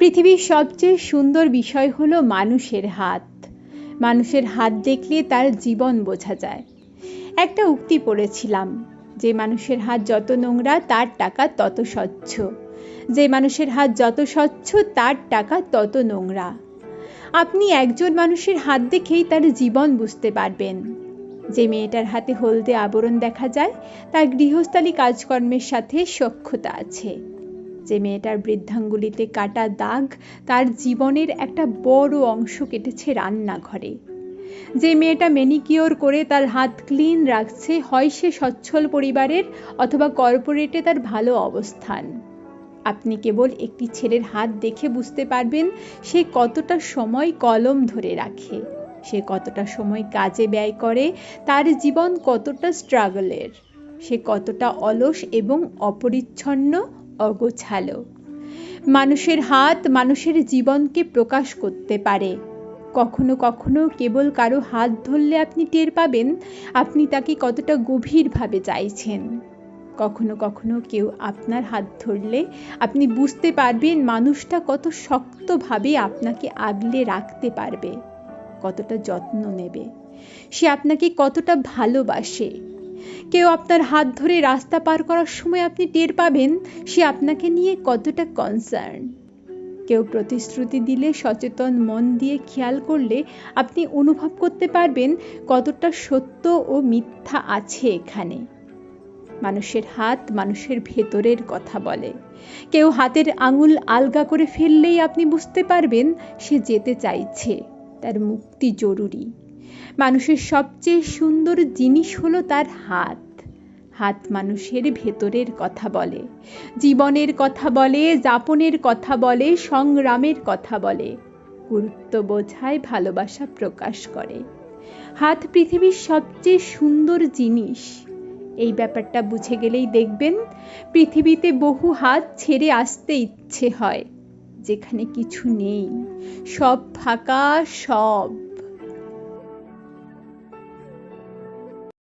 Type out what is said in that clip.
পৃথিবীর সবচেয়ে সুন্দর বিষয় হলো মানুষের হাত। মানুষের হাত দেখলে তার জীবন বোঝা যায়। একটা উক্তি পড়েছিলাম, যে মানুষের হাত যত নোংরা, তার টাকা তত স্বচ্ছ। যে মানুষের হাত যত স্বচ্ছ, তার টাকা তত নোংরা। আপনি একজন মানুষের হাত দেখেই তার জীবন বুঝতে পারবেন। যে মেয়েটার হাতে হলদে আবরণ দেখা যায়, তার গৃহস্থালী কাজকর্মের সাথে সক্ষতা আছে। যে মেয়েটার বৃদ্ধাঙ্গুলিতে কাটা দাগ তার জীবনের একটা বড় অংশ কেটেছে রান্নাঘরে। যে মেয়েটা মেনিকিওর করে তার হাত ক্লিন রাখছে, হয় সে সচ্ছল পরিবারের অথবা কর্পোরেটে তার ভালো অবস্থান। আপনি কেবল একটি ছেলের হাত দেখে বুঝতে পারবেন সে কতটা সময় কলম ধরে রাখে, সে কতটা সময় কাজে ব্যয় করে, তার জীবন কতটা স্ট্রাগলের সে কতটা অলস এবং অপরিচ্ছন্ন অগোছালো। মানুষের হাত মানুষের জীবনকে প্রকাশ করতে পারে। কখনো কখনো কেবল কারও হাত ধরলে আপনি টের পাবেন, আপনি তাকে কতটা গভীরভাবে চাইছেন। কখনো কখনো কেউ আপনার হাত ধরলে আপনি বুঝতে পারবেন মানুষটা কত শক্তভাবে আপনাকে আগলে রাখতে পারবে, কতটা যত্ন নেবে। সে আপনাকে কতটা ভালোবাসে। কেউ আপনার হাত ধরে রাস্তা পার করার সময় আপনি টের পাবেন সে আপনাকে নিয়ে কতটা কনসার্ন কেউ প্রতিশ্রুতি দিলে, সচেতন মন দিয়ে খেয়াল করলে আপনি অনুভব করতে পারবেন কতটা সত্য ও মিথ্যা আছে এখানে। মানুষের হাত মানুষের ভেতরের কথা বলে। কেউ হাতের আঙুল আলগা করে ফেললেই আপনি বুঝতে পারবেন সে যেতে চাইছে, তার মুক্তি জরুরি। মানুষের সবচেয়ে সুন্দর জিনিস হলো তার হাত। হাত মানুষের ভেতরের কথা বলে, জীবনের কথা বলে, যাপনের কথা বলে, সংগ্রামের কথা বলে। গুরুত্ব বোঝায়, ভালোবাসা প্রকাশ করে। হাত পৃথিবীর সবচেয়ে সুন্দর জিনিস। এই ব্যাপারটা বুঝে গেলেই দেখবেন, পৃথিবীতে বহু হাত ছেড়ে আসতে ইচ্ছে হয়, যেখানে কিছু নেই। সব ফাঁকা, সব।